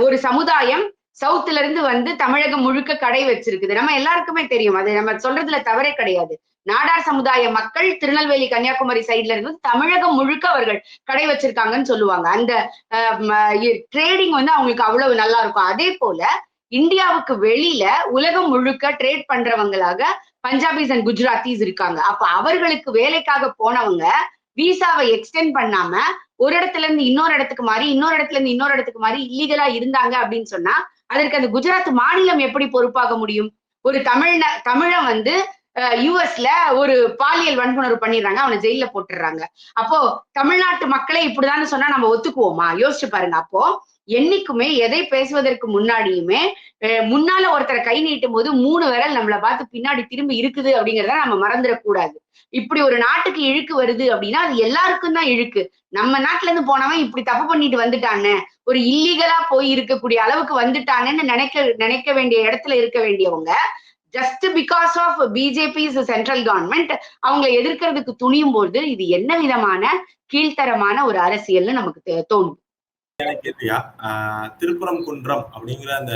Speaker 2: ஒரு சமுதாயம் சவுத்துல இருந்து வந்து தமிழகம் முழுக்க கடை வச்சிருக்குது. நம்ம எல்லாருக்குமே தெரியும். அது நம்ம சொல்றதுல தவறே கிடையாது. நாடார் சமுதாய மக்கள் திருநெல்வேலி கன்னியாகுமரி சைட்ல இருந்து தமிழகம் முழுக்க அவர்கள் கடை வச்சிருக்காங்கன்னு சொல்லுவாங்க. அந்த ட்ரேடிங் வந்து அவங்களுக்கு அவ்வளவு நல்லா இருக்கும். அதே போல இந்தியாவுக்கு வெளியில உலகம் முழுக்க ட்ரேட் பண்றவங்களாக பஞ்சாபிஸ் அண்ட் குஜராத்திஸ் இருக்காங்க. அப்ப அவர்களுக்கு வேலைக்காக போனவங்க விசாவை எக்ஸ்டெண்ட் பண்ணாம ஒரு இடத்துல இருந்து இன்னொரு இடத்துக்கு மாறி இன்னொரு இடத்துல இருந்து இன்னொரு இடத்துக்கு மாறி இல்லீகலா இருந்தாங்க அப்படின்னு சொன்னா அதற்கு அந்த குஜராத் மாநிலம் எப்படி பொறுப்பாக முடியும்? ஒரு தமிழ்ன தமிழன் வந்து யூஎஸ்ல ஒரு பாலியல் வன்புணர்வு பண்ணிடுறாங்க. அவனை ஜெயில போட்டுடுறாங்க. அப்போ தமிழ்நாட்டு மக்களை இப்படிதான்னு சொன்னா நம்ம ஒத்துக்குவோமா? யோசிச்சு பாருங்க. அப்போ என்னைக்குமே எதை பேசுவதற்கு முன்னாடியுமே முன்னால ஒருத்தரை கை நீட்டும் போது மூணு விரல் நம்மளை பார்த்து பின்னாடி திரும்பி இருக்குது அப்படிங்கிறத நம்ம மறந்துடக்கூடாது. இப்படி ஒரு நாட்டுக்கு இழுக்கு வருது அப்படின்னா அது எல்லாருக்கும் தான் இழுக்கு. நம்ம நாட்டுல இருந்து போனவன் இப்படி தப்பு பண்ணிட்டு வந்துட்டானே. ஒரு இல்லீகலா போய் இருக்கக்கூடிய அளவுக்கு வந்துட்டானேன்னு நினைக்க நினைக்க வேண்டிய இடத்துல இருக்க வேண்டியவங்க just because of BJP central government அவங்க எதிர்க்கிறதுக்கு துணியும் போது இது என்ன விதமான கீழ்த்தரமான ஒரு அரசியல்னு நமக்கு தே- தோணும்
Speaker 1: கேட்டியா? திருப்புறம் குன்றம் அப்படிங்கிற அந்த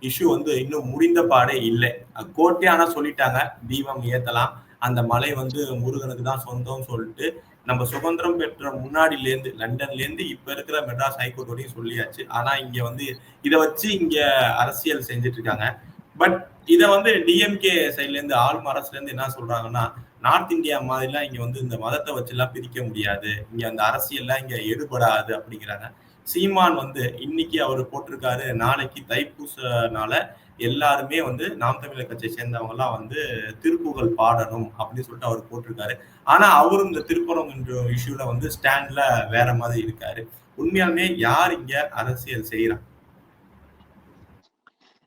Speaker 1: இஷ்யூ வந்து இன்னும் முடிந்த பாடே இல்லை. கோர்ட்டே ஆனா சொல்லிட்டாங்க. தீபம் ஏத்தலாம். அந்த மலை வந்து முருகனுக்கு தான் சொந்தம்னு சொல்லிட்டு நம்ம சுதந்திரம் பெற்ற முன்னாடில இருந்து லண்டன்ல இருந்து இப்ப இருக்கிற மெட்ராஸ் ஹைகோர்ட் வரையும் சொல்லியாச்சு. ஆனா இங்க வந்து இதை வச்சு இங்க அரசியல் செஞ்சுட்டு இருக்காங்க பட் இதை வந்து டிஎம்கே சைட்ல இருந்து ஆளும் அரசுல இருந்து என்ன சொல்றாங்கன்னா நார்த் இந்தியா மாதிரிலாம் இங்க வந்து இந்த மதத்தை வச்சுலாம் பிரிக்க முடியாது. இங்க அந்த அரசியல்லாம் இங்க எடுபடாது அப்படிங்கிறாங்க. சீமான் வந்து இன்னைக்கு அவர் போட்டிருக்காரு நாளைக்கு தைப்பூசனால எல்லாருமே வந்து நாம் தமிழர் கட்சியை சேர்ந்தவங்க எல்லாம் வந்து திருப்புகழ் பாடணும் அப்படின்னு சொல்லிட்டு அவர் போட்டிருக்காரு. ஆனா அவரும் இந்த திருப்பரம் என்ற இஷ்யூல வந்து ஸ்டாண்ட்ல வேற மாதிரி இருக்காரு. உண்மையாலுமே யார் இங்க அரசியல் செய்யறான்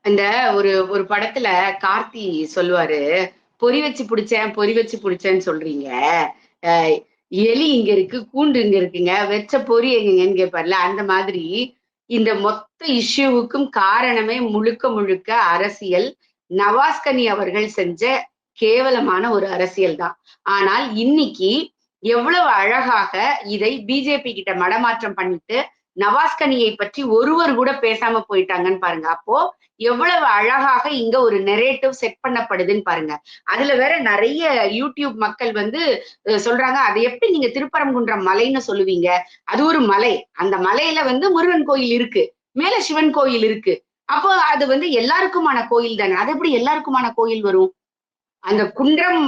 Speaker 2: அந்த ஒரு ஒரு படத்துல கார்த்தி சொல்லுவாரு பொறி வச்சு பிடிச்சேன் பொறி வச்சு பிடிச்சேன்னு சொல்றீங்க. அஹ் எலி இங்க இருக்கு கூண்டு இங்க இருக்குங்க வெச்ச பொறி எங்கன்னு கேட்பார்ல அந்த மாதிரி இந்த மொத்த இஷ்யூவுக்கும் காரணமே முழுக்க முழுக்க அரசியல். நவாஸ்கனி அவர்கள் செஞ்ச கேவலமான ஒரு அரசியல் தான். ஆனால் இன்னைக்கு எவ்வளவு அழகாக இதை பிஜேபி கிட்ட மடமாற்றம் பண்ணிட்டு நவாஸ்கனியை பற்றி ஒருவர் கூட பேசாம போயிட்டாங்கன்னு பாருங்க. அப்போ எவ்வளவு அழகாக இங்க ஒரு நெரேட்டிவ் செட் பண்ணப்படுதுன்னு பாருங்க. அதுல வேற நிறைய யூடியூப் மக்கள் வந்து சொல்றாங்க அதை எப்படி நீங்க திருப்பரங்குன்றம் மலைன்னு சொல்லுவீங்க? அது ஒரு மலை. அந்த மலையில வந்து முருகன் கோயில் இருக்கு. மேல சிவன் கோயில் இருக்கு. அப்போ அது வந்து எல்லாருக்குமான கோயில் தானே. அது எப்படி எல்லாருக்குமான கோயில் வரும்? அந்த குன்றம்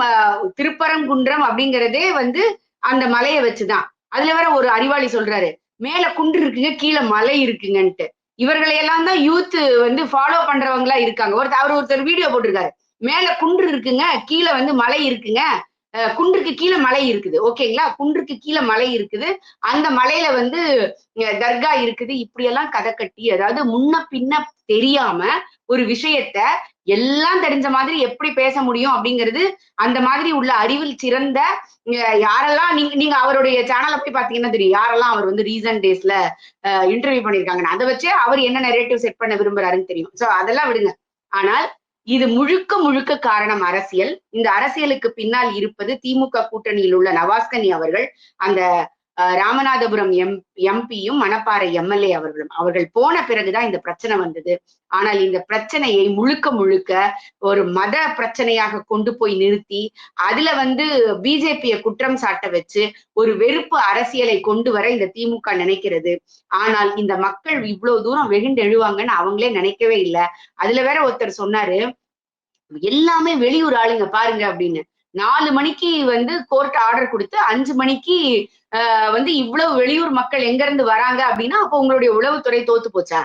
Speaker 2: திருப்பரங்குன்றம் அப்படிங்கறதே வந்து அந்த மலையை வச்சுதான். அதுல வேற ஒரு அறிவாளி சொல்றாரு. மேல குன்று இருக்குங்க கீழே மலை இருக்குங்கன்ட்டு. இவர்களை எல்லாம் தான் யூத் வந்து ஃபாலோ பண்றவங்களா இருக்காங்க. ஒருத்தர் அவர் ஒருத்தர் வீடியோ போட்டிருக்காரு. மேல குன்று இருக்குங்க கீழே வந்து மலை இருக்குங்க. அஹ் குன்றுக்கு கீழே மலை இருக்குது. ஓகேங்களா குன்றுக்கு கீழே மலை இருக்குது. அந்த மலையில வந்து தர்கா இருக்குது. இப்படியெல்லாம் கதை கட்டி அதாவது முன்ன பின்ன தெரியாம ஒரு விஷயத்த எல்லாம் தெரிஞ்ச மாதிரி எப்படி பேச முடியும் அப்படிங்கிறது அந்த மாதிரி உள்ள அறிவில் சிறந்த யாரெல்லாம் நீங்க நீங்க அவருடைய சேனலை போய் பாத்தீங்கன்னா தெரியும். யாரெல்லாம் அவர் வந்து ரீசன்ட் டேஸ்ல இன்டர்வியூ பண்ணிருக்காங்கன்னு அதை வச்சே அவர் என்ன நெரேட்டிவ் செட் பண்ண விரும்புறாருன்னு தெரியும். சோ அதெல்லாம் விடுங்க. ஆனால் இது முழுக்க முழுக்க காரணம் அரசியல். இந்த அரசியலுக்கு பின்னால் இருப்பது திமுக கூட்டணியில் உள்ள நவாஸ்கனி அவர்கள். அந்த ராமநாதபுரம் எம் எம்பியும் மணப்பாறை எம்எல்ஏ அவர்களும். அவர்கள் போன பிறகுதான் இந்த பிரச்சனை வந்தது. ஆனால் இந்த பிரச்சனையை முழுக்க முழுக்க ஒரு மத பிரச்சனையாக கொண்டு போய் நிறுத்தி அதுல வந்து பிஜேபியை குற்றம் சாட்ட வச்சு ஒரு வெறுப்பு அரசியலை கொண்டு வர இந்த திமுக நினைக்கிறது. ஆனால் இந்த மக்கள் இவ்வளவு தூரம் வெகுண்டு எழுவாங்கன்னு அவங்களே நினைக்கவே இல்லை. அதுல வேற ஒருத்தர் சொன்னாரு எல்லாமே வெளியூர் ஆளுங்க பாருங்க அப்படின்னு. நாலு மணிக்கு வந்து கோர்ட் ஆர்டர் கொடுத்து அஞ்சு மணிக்கு வந்து இவ்வளவு வெளியூர் மக்கள் எங்க இருந்து வராங்க அப்படின்னா அப்போ உங்களுடைய உளவுத்துறை தோத்து போச்சா?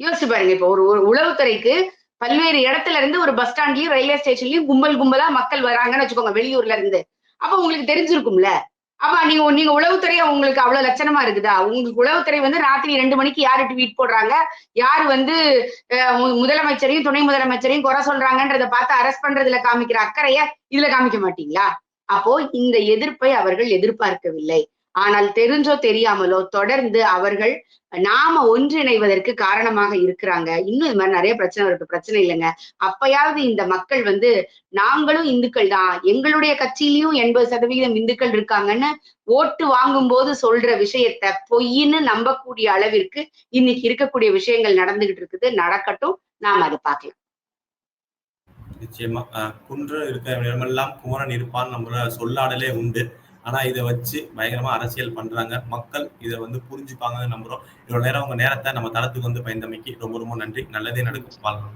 Speaker 2: யோசிச்சு பாருங்க இப்போ ஒரு ஒரு உளவுத்துறைக்கு பல்வேறு இடத்துல இருந்து ஒரு பஸ் ஸ்டாண்ட்லயும் ரயில்வே ஸ்டேஷன்லயும் கும்பல் கும்பலா மக்கள் வராங்கன்னு வச்சுக்கோங்க வெளியூர்ல இருந்து. அப்ப உங்களுக்கு தெரிஞ்சிருக்கும்ல? அப்ப நீங்க நீங்க உளவுத்துறை உங்களுக்கு அவ்வளவு லட்சணமா இருக்குதா? உங்களுக்கு உளவுத்துறை வந்து ராத்திரி ரெண்டு மணிக்கு யாரு ட்வீட் போடுறாங்க? யாரு வந்து முதலமைச்சரையும் துணை முதலமைச்சரையும் குறை சொல்றாங்கன்றத பார்த்து அரெஸ்ட் பண்றதுல காமிக்கிற அக்கறைய இதுல காமிக்க மாட்டீங்களா? அப்போ இந்த எதிர்ப்பை அவர்கள் எதிர்பார்க்கவில்லை. ஆனால் தெரிஞ்சோ தெரியாமலோ தொடர்ந்து அவர்கள் நாம ஒன்றிணைவதற்கு காரணமாக இருக்கிறாங்க. இன்னும் இது மாதிரி நிறைய பிரச்சனை இருக்கு. பிரச்சனை இல்லைங்க. அப்பயாவது இந்த மக்கள் வந்து நாங்களும் இந்துக்கள் தான். எங்களுடைய கட்சியிலயும் எண்பது சதவிகிதம் இந்துக்கள் இருக்காங்கன்னு ஓட்டு வாங்கும் போது சொல்ற விஷயத்த பொய்ன்னு நம்பக்கூடிய அளவிற்கு இன்னைக்கு இருக்கக்கூடிய விஷயங்கள் நடந்துகிட்டு இருக்குது. நடக்கட்டும். நாம் அதை பார்க்கலாம்.
Speaker 1: நிச்சயமா. குன்று இருக்க இடமெல்லாம் குமரன் இருப்பான் நம்மள சொல்லாடலே உண்டு. ஆனா இதை வச்சு பயங்கரமா அரசியல் பண்றாங்க. மக்கள் இதை வந்து புரிஞ்சுப்பாங்கன்னு நம்புறோம். இவ்வளவு நேரம் உங்க நேரத்தை நம்ம தளத்துக்கு வந்து பயந்தமைக்கு ரொம்ப ரொம்ப நன்றி. நல்லதே நடக்கும். வாழ்க்கை